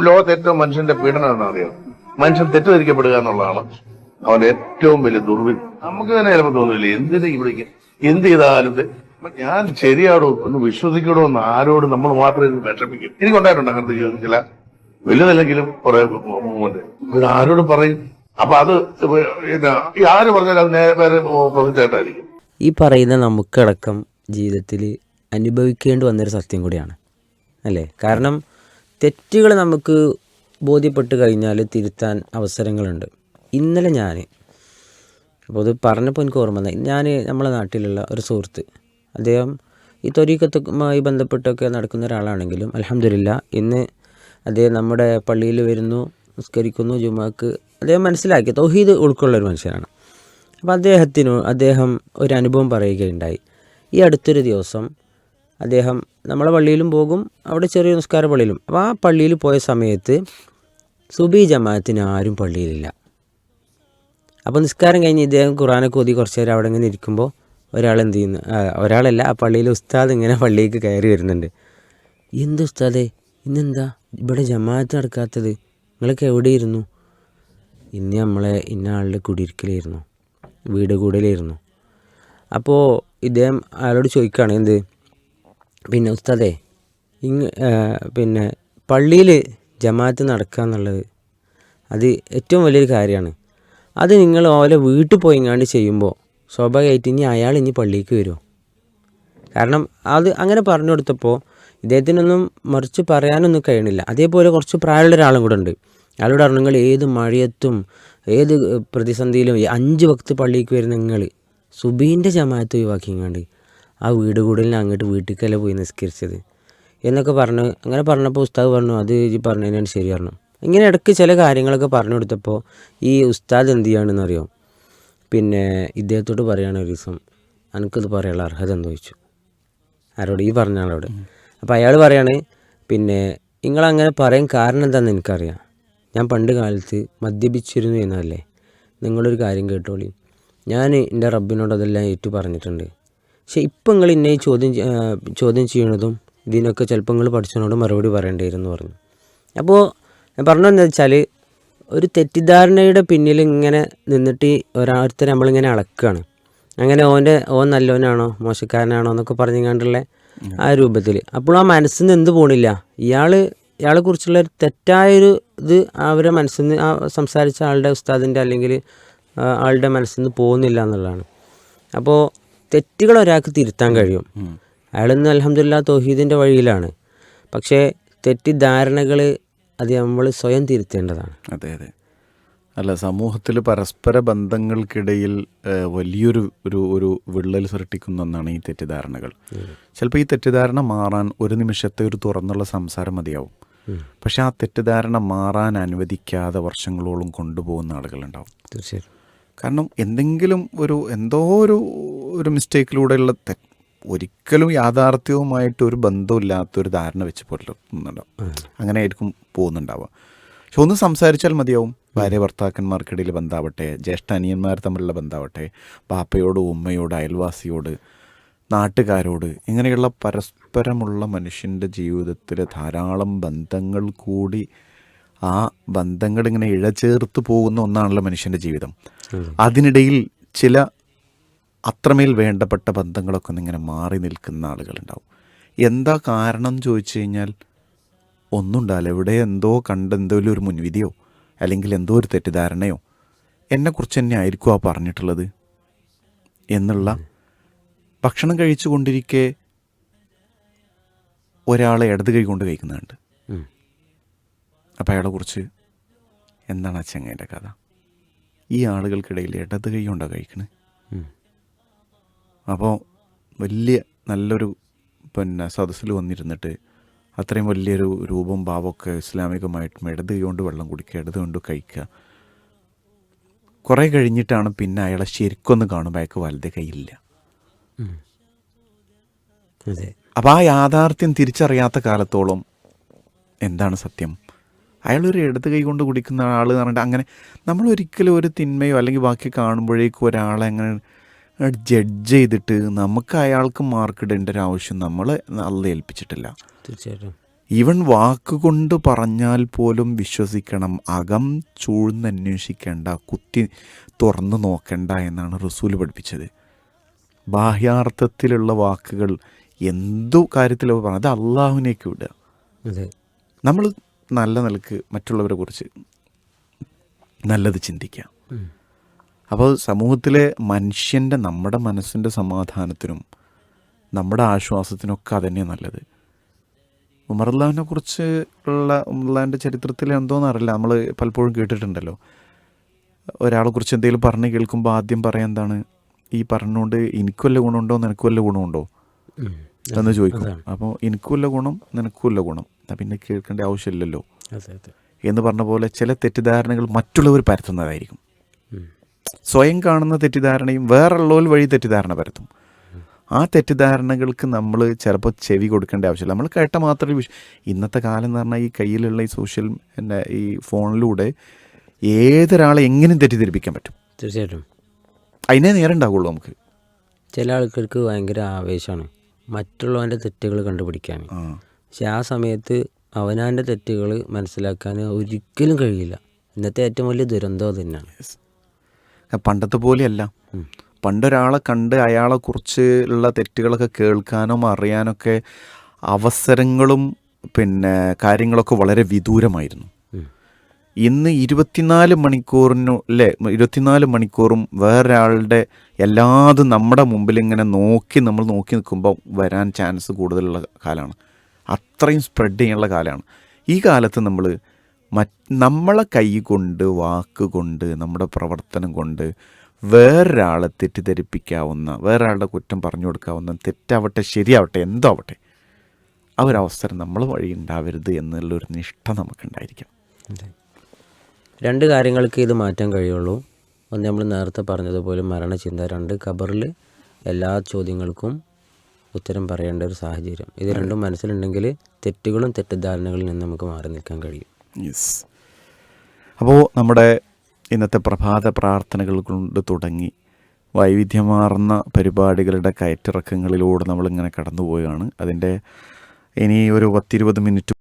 ലോകത്ത് ഏറ്റവും മനുഷ്യന്റെ പീഡനം എന്താ അറിയാം മനുഷ്യൻ തെറ്റിദ്ധരിക്കപ്പെടുക എന്നുള്ളതാണ് അവന്റെ ഏറ്റവും വലിയ ദുർവി നമുക്ക് തന്നെ ചിലപ്പോൾ തോന്നില്ല എന്തിനാ ഇവിടേക്ക് എന്ത് ചെയ്താലും ഞാൻ ശരിയാടോ? ഒന്ന് വിശ്വസിക്കണോ എന്ന് ആരോട് നമ്മൾ മാത്രമേ ഇത് വിഷമിക്കും. എനിക്കുണ്ടായിട്ടുണ്ട് അങ്ങനത്തെ ജീവിതം. ചില വലുതല്ലെങ്കിലും കുറെ മൂവ്മെന്റ് ഇത് ആരോട് പറയും. അപ്പൊ അത് ആര് പറഞ്ഞാലും അത് നേരെ വേറെ പ്രൊജക്റ്റായിട്ടായിരിക്കും ഈ പറയുന്ന നമുക്കടക്കം ജീവിതത്തിൽ അനുഭവിക്കേണ്ടി വന്നൊരു സത്യം കൂടിയാണ്. അല്ലേ? കാരണം തെറ്റുകൾ നമുക്ക് ബോധ്യപ്പെട്ട് കഴിഞ്ഞാൽ തിരുത്താൻ അവസരങ്ങളുണ്ട്. ഇന്നലെ ഞാൻ അപ്പോൾ അത് പറഞ്ഞപ്പോൾ എനിക്ക് ഓർമ്മ വന്നത്. ഞാൻ നമ്മളെ നാട്ടിലുള്ള ഒരു സുഹൃത്ത് അദ്ദേഹം ഈ തൊരീക്കത്തുമായി ബന്ധപ്പെട്ടൊക്കെ നടക്കുന്ന ഒരാളാണെങ്കിലും അലഹമില്ല ഇന്ന് അദ്ദേഹം നമ്മുടെ പള്ളിയിൽ വരുന്നു നിസ്കരിക്കുന്നു ജുമാക്ക്. അദ്ദേഹം മനസ്സിലാക്കി തൗഹീദ് ഉൾക്കൊള്ള ഒരു മനുഷ്യനാണ്. അപ്പോൾ അദ്ദേഹത്തിനു അദ്ദേഹം ഒരു അനുഭവം പറയുകയുണ്ടായി. ഈ അടുത്തൊരു ദിവസം അദ്ദേഹം നമ്മളെ പള്ളിയിലും പോകും അവിടെ ചെറിയ നിസ്കാര പള്ളിയിലും. അപ്പോൾ ആ പള്ളിയിൽ പോയ സമയത്ത് സുബി ജമാഅത്തിന് ആരും പള്ളിയിലില്ല. അപ്പോൾ നിസ്കാരം കഴിഞ്ഞ് ഇദ്ദേഹം ഖുറാനൊക്കെ ഓതി കുറച്ച് നേരം അവിടെ ഇങ്ങനെ ഇരിക്കുമ്പോൾ ഒരാൾ എന്ത് ചെയ്യുന്നു? ഒരാളല്ല ആ പള്ളിയിലെ ഉസ്താദ് ഇങ്ങനെ പള്ളിയിലേക്ക് കയറി വരുന്നുണ്ട്. എന്ത് ഉസ്താദേ? ഇന്നെന്താ? ഇവിടെ ജമാഅത്ത് നടക്കാത്തത്. നിങ്ങളൊക്കെ എവിടെയിരുന്നു? ഇന്ന് നമ്മളെ ഇന്ന ആളുടെ കുടിയിരിക്കലായിരുന്നു. വീട് കൂടലായിരുന്നു. അപ്പോൾ ഇദ്ദേഹം അയാളോട് ചോദിക്കുകയാണ് എന്ത്? പിന്നെ ഉസ്താദേ ഇങ് പിന്നെ പള്ളിയിൽ ജമാഅത്ത് നടക്കുക എന്നുള്ളത് അത് ഏറ്റവും വലിയൊരു കാര്യമാണ്. അത് നിങ്ങൾ ഓലെ വീട്ടിൽ പോയി എങ്ങാണ്ട് ചെയ്യുമ്പോൾ സ്വാഭാവികമായിട്ട് ഇനി അയാൾ ഇനി പള്ളിക്ക് വരുമോ കാരണം അത് അങ്ങനെ പറഞ്ഞു കൊടുത്തപ്പോൾ ഇദ്ദേഹത്തിനൊന്നും മറിച്ച് പറയാനൊന്നും കഴിയണില്ല. അതേപോലെ കുറച്ച് പ്രായമുള്ള ഒരാളും കൂടെ ഉണ്ട്. അയാളോട് പറഞ്ഞു നിങ്ങൾ ഏത് മഴയത്തും ഏത് പ്രതിസന്ധിയിലും അഞ്ച് വക്ത് പള്ളിക്ക് വരുന്ന നിങ്ങൾ സുബീന്റെ ജമാഅത്ത് ഒഴിവാക്കിങ്ങാണ്ട് ആ വീട് കൂടുതലിന് അങ്ങോട്ട് വീട്ടിലേക്കല്ല പോയി നിസ്കരിച്ചത്? എന്നൊക്കെ പറഞ്ഞു. അങ്ങനെ പറഞ്ഞപ്പോൾ ഉസ്താദ് പറഞ്ഞു അത് ഈ പറഞ്ഞതിനാണ് ശരി പറഞ്ഞു. ഇങ്ങനെ ഇടയ്ക്ക് ചില കാര്യങ്ങളൊക്കെ പറഞ്ഞു കൊടുത്തപ്പോൾ ഈ ഉസ്താദ് എന്ത് ചെയ്യുകയാണെന്ന് അറിയാം പിന്നെ ഇദ്ദേഹത്തോട് പറയുകയാണ് ഒരു ദിവസം എനിക്കിത് പറയാനുള്ള അർഹത എന്ന് ചോദിച്ചു. ആരോട്? ഈ പറഞ്ഞ ആളോട്. അപ്പോൾ അയാൾ പറയാണ് പിന്നെ നിങ്ങളങ്ങനെ പറയാൻ കാരണം എന്താണെന്ന് എനിക്കറിയാം. ഞാൻ പണ്ട് കാലത്ത് മദ്യപിച്ചിരുന്നു എന്നല്ലേ? നിങ്ങളൊരു കാര്യം കേട്ടോളി. ഞാൻ എന്റെ റബ്ബിനോട് അതെല്ലാം ഏറ്റു പറഞ്ഞിട്ടുണ്ട്. പക്ഷെ ഇപ്പം നിങ്ങൾ ഇന്നെ ചോദ്യം ചോദ്യം ചെയ്യണതും ഇതിനൊക്കെ ചിലപ്പോൾ നിങ്ങൾ പഠിച്ചതിനോട് മറുപടി പറയേണ്ടിയിരുന്നു പറഞ്ഞു. അപ്പോൾ ഞാൻ പറഞ്ഞതെന്ന് വെച്ചാൽ ഒരു തെറ്റിദ്ധാരണയുടെ പിന്നിൽ ഇങ്ങനെ നിന്നിട്ട് ഒരാൾത്തർ നമ്മളിങ്ങനെ അളക്കുകയാണ് അങ്ങനെ ഓന്റെ ഓൻ നല്ലവനാണോ മോശക്കാരനാണോ എന്നൊക്കെ പറഞ്ഞുകൊണ്ടുള്ള ആ രൂപത്തിൽ. അപ്പോൾ ആ മനസ്സിൽ നിന്ന് എന്ത് പോണില്ല? ഇയാൾ ഇയാളെ കുറിച്ചുള്ള ഒരു തെറ്റായൊരു ഇത് അവരെ മനസ്സിൽ നിന്ന് ആ സംസാരിച്ച ആളുടെ ഉസ്താദിന്റെ അല്ലെങ്കിൽ ആളുടെ മനസ്സിൽ നിന്ന് പോകുന്നില്ല എന്നുള്ളതാണ്. അപ്പോൾ തെറ്റുകൾ ഒരാൾക്ക് തിരുത്താൻ കഴിയും. അയാളിന്ന് അലഹമില്ല തൊഹീദിന്റെ വഴിയിലാണ്. പക്ഷേ തെറ്റിദ്ധാരണകൾ അത് നമ്മൾ സ്വയം തിരുത്തേണ്ടതാണ്. അതെ അതെ. അല്ല സമൂഹത്തിൽ പരസ്പര ബന്ധങ്ങൾക്കിടയിൽ വലിയൊരു ഒരു ഒരു വിള്ളൽ സൃഷ്ടിക്കുന്ന ഒന്നാണ് ഈ തെറ്റിദ്ധാരണകൾ. ചിലപ്പോൾ ഈ തെറ്റിദ്ധാരണ മാറാൻ ഒരു നിമിഷത്തെ ഒരു തുറന്നുള്ള സംസാരം മതിയാവും. പക്ഷെ ആ തെറ്റിദ്ധാരണ മാറാൻ അനുവദിക്കാതെ വർഷങ്ങളോളം കൊണ്ടുപോകുന്ന ആളുകളുണ്ടാവും. തീർച്ചയായും കാരണം എന്തെങ്കിലും ഒരു എന്തോ ഒരു ഒരു മിസ്റ്റേക്കിലൂടെയുള്ള ഒരിക്കലും യാഥാർത്ഥ്യവുമായിട്ട് ഒരു ബന്ധമില്ലാത്ത ഒരു ധാരണ വെച്ച് പുലർത്തുന്നുണ്ടാവും അങ്ങനെ ആയിരിക്കും പോകുന്നുണ്ടാവുക. പക്ഷെ ഒന്ന് സംസാരിച്ചാൽ മതിയാവും. ഭാര്യ ഭർത്താക്കന്മാർക്കിടയിൽ ബന്ധാവട്ടെ ജ്യേഷ്ഠ അനിയന്മാർ തമ്മിലുള്ള ബന്ധാവട്ടെ പാപ്പയോട് ഉമ്മയോട് അയൽവാസിയോട് നാട്ടുകാരോട് ഇങ്ങനെയുള്ള പരസ്പരമുള്ള മനുഷ്യന്റെ ജീവിതത്തിൽ ധാരാളം ബന്ധങ്ങൾ കൂടി ആ ബന്ധങ്ങൾ ഇങ്ങനെ ഇഴചേർത്ത് പോകുന്ന ഒന്നാണല്ലോ മനുഷ്യന്റെ ജീവിതം. അതിനിടയിൽ ചില അത്രമേൽ വേണ്ടപ്പെട്ട ബന്ധങ്ങളൊക്കെ ഒന്നിങ്ങനെ മാറി നിൽക്കുന്ന ആളുകളുണ്ടാവും. എന്താ കാരണം എന്ന് ചോദിച്ചു കഴിഞ്ഞാൽ ഒന്നുണ്ടാവില്ല. എവിടെ എന്തോ കണ്ട് എന്തെങ്കിലും ഒരു മുൻവിധിയോ അല്ലെങ്കിൽ എന്തോ ഒരു തെറ്റിദ്ധാരണയോ എന്നെക്കുറിച്ച് തന്നെ ആയിരിക്കും ആ പറഞ്ഞിട്ടുള്ളത് എന്നുള്ള ഭക്ഷണം കഴിച്ചു കൊണ്ടിരിക്കെ ഒരാളെ ഇടത് കൈ കൊണ്ട് കഴിക്കുന്നുണ്ട്. ഉം. അപ്പം അയാളെ കുറിച്ച് എന്താണ് ആ ചെങ്ങേന്റെ കഥ? ഈ ആളുകൾക്കിടയിൽ ഇടത് കൈ കൊണ്ടാണ് കഴിക്കണത് ഉം. അപ്പോൾ വലിയ നല്ലൊരു പിന്നെ സദസ്സിൽ വന്നിരുന്നിട്ട് അത്രയും വലിയൊരു രൂപം ഭാവമൊക്കെ ഇസ്ലാമികമായിട്ടും ഇടത് കൊണ്ട് വെള്ളം കുടിക്കുക ഇടത് കൊണ്ട് കഴിക്കുക. കുറേ കഴിഞ്ഞിട്ടാണ് പിന്നെ അയാളെ ശരിക്കൊന്ന് കാണുമ്പോൾ അയാൾക്ക് വലത് കൈയില്ല. അപ്പം അപ്പോൾ ആ യാഥാർത്ഥ്യം തിരിച്ചറിയാത്ത കാലത്തോളം എന്താണ് സത്യം? അയാളൊരു ഇടത് കൈ കൊണ്ട് കുടിക്കുന്ന ആൾ എന്ന് പറഞ്ഞിട്ട് അങ്ങനെ നമ്മൾ ഒരിക്കലും ഒരു തിന്മയോ അല്ലെങ്കിൽ ബാക്കി കാണുമ്പോഴേക്കും ഒരാളെ അങ്ങനെ ജഡ്ജ് ചെയ്തിട്ട് നമുക്ക് അയാൾക്ക് മാർക്ക് ഇടേണ്ട ഒരു ആവശ്യം നമ്മൾ അല്ല ഏൽപ്പിച്ചിട്ടില്ല. തീർച്ചയായിട്ടും. ഈവൻ വാക്കുകൊണ്ട് പറഞ്ഞാൽ പോലും വിശ്വസിക്കണം. അകം ചൂഴ്ന്നന്വേഷിക്കേണ്ട കുത്തി തുറന്നു നോക്കേണ്ട എന്നാണ് റസൂൽ പഠിപ്പിച്ചത്. ബാഹ്യാർത്ഥത്തിലുള്ള വാക്കുകൾ എന്തു കാര്യത്തിലോ പറഞ്ഞു അത് അള്ളാഹുവിനേക്ക് വിടുക. നമ്മൾ നല്ല നിലയ്ക്ക് മറ്റുള്ളവരെ കുറിച്ച് നല്ലത് ചിന്തിക്കുക. അപ്പോൾ സമൂഹത്തിലെ മനുഷ്യന്റെ നമ്മുടെ മനസ്സിന്റെ സമാധാനത്തിനും നമ്മുടെ ആശ്വാസത്തിനൊക്കെ അതന്നെ നല്ലത്. ഉമർലാവിനെ കുറിച്ച് ഉള്ള ഉമർലാവിന്റെ ചരിത്രത്തിൽ എന്തോന്ന് അറിയില്ല. നമ്മൾ പലപ്പോഴും കേട്ടിട്ടുണ്ടല്ലോ. ഒരാളെ കുറിച്ച് എന്തെങ്കിലും പറഞ്ഞ് കേൾക്കുമ്പോൾ ആദ്യം പറയാൻ എന്താണ്? ഈ പറഞ്ഞുകൊണ്ട് എനിക്ക് വല്ല ഗുണമുണ്ടോ? നിനക്ക് വല്ല ഗുണമുണ്ടോ? എന്ന് ചോദിക്കും. അപ്പോൾ എനിക്കും വല്ല ഗുണം നിനക്കും വല്ല ഗുണം. പിന്നെ കേൾക്കേണ്ട ആവശ്യമില്ലല്ലോ. എന്ന് പറഞ്ഞ പോലെ ചില തെറ്റിദ്ധാരണകൾ മറ്റുള്ളവർ പരത്തുന്നതായിരിക്കും. സ്വയം കാണുന്ന തെറ്റിദ്ധാരണയും വേറുള്ളവർ വഴി തെറ്റിദ്ധാരണ വരുത്തും ആ തെറ്റിദ്ധാരണകൾക്ക് നമ്മൾ ചിലപ്പോൾ ചെവി കൊടുക്കേണ്ട ആവശ്യമില്ല. നമ്മൾ കേട്ട മാത്രമേ ഇന്നത്തെ കാലം എന്ന് പറഞ്ഞാൽ ഈ കയ്യിലുള്ള ഈ സോഷ്യൽ എന്റെ ഈ ഫോണിലൂടെ ഏതൊരാളെ എങ്ങനെയും തെറ്റിദ്ധരിപ്പിക്കാൻ പറ്റും. തീർച്ചയായിട്ടും. അതിനെ നേരം ഉണ്ടാവുള്ളൂ നമുക്ക്. ചില ആൾക്കാർക്ക് ഭയങ്കര ആവേശമാണ്. മറ്റുള്ളവന്റെ തെറ്റുകൾ കണ്ടുപിടിക്കാൻ. പക്ഷെ ആ സമയത്ത് അവനാന്റെ തെറ്റുകൾ മനസ്സിലാക്കാൻ ഒരിക്കലും കഴിയില്ല. ഇന്നത്തെ ഏറ്റവും വലിയ ദുരന്തം തന്നെയാണ്. പണ്ടത്തെ പോലെയല്ല. പണ്ടൊരാളെ കണ്ട് അയാളെക്കുറിച്ച് ഉള്ള തെറ്റുകളൊക്കെ കേൾക്കാനും അറിയാനൊക്കെ അവസരങ്ങളും പിന്നെ കാര്യങ്ങളൊക്കെ വളരെ വിദൂരമായിരുന്നു. ഇന്ന് ഇരുപത്തിനാല് മണിക്കൂറിനു അല്ലേ ഇരുപത്തിനാല് മണിക്കൂറും വേറൊരാളുടെ എല്ലാതും നമ്മുടെ മുമ്പിൽ ഇങ്ങനെ നോക്കി നമ്മൾ നോക്കി നിൽക്കുമ്പോൾ വരാൻ ചാൻസ് കൂടുതലുള്ള കാലമാണ്. അത്രയും സ്പ്രെഡ് ചെയ്യാനുള്ള കാലമാണ്. ഈ കാലത്ത് നമ്മൾ നമ്മളെ കൈ കൊണ്ട് വാക്കുകൊണ്ട് നമ്മുടെ പ്രവർത്തനം കൊണ്ട് വേറൊരാളെ തെറ്റിദ്ധരിപ്പിക്കാവുന്ന വേറൊരാളുടെ കുറ്റം പറഞ്ഞു കൊടുക്കാവുന്ന തെറ്റാവട്ടെ ശരിയാവട്ടെ എന്തോ ആവട്ടെ ആ ഒരു അവസരം നമ്മൾ വഴി ഉണ്ടാവരുത് എന്നുള്ളൊരു നിഷ്ഠ നമുക്കുണ്ടായിരിക്കും. രണ്ട് കാര്യങ്ങൾക്ക് ഇത് മാറ്റാൻ കഴിയുള്ളൂ. ഒന്ന് നമ്മൾ നേരത്തെ പറഞ്ഞതുപോലെ മരണചിന്ത രണ്ട് ഖബറിൽ എല്ലാ ചോദ്യങ്ങൾക്കും ഉത്തരം പറയേണ്ട ഒരു സാഹചര്യം. ഇത് രണ്ടും മനസ്സിലുണ്ടെങ്കിൽ തെറ്റുകളും തെറ്റിദ്ധാരണകളിൽ നിന്ന് നമുക്ക് മാറി നിൽക്കാൻ കഴിയും. യെസ് അപ്പോൾ നമ്മുടെ ഇന്നത്തെ പ്രഭാത പ്രാർത്ഥനകൾ കൊണ്ട് തുടങ്ങി വൈവിധ്യമാർന്ന പരിപാടികളുടെ കയറ്റിറക്കങ്ങളിലൂടെ നമ്മളിങ്ങനെ കടന്നുപോവുകയാണ്. അതിന്റെ ഇനി ഒരു പത്തിരുപത് മിനിറ്റ്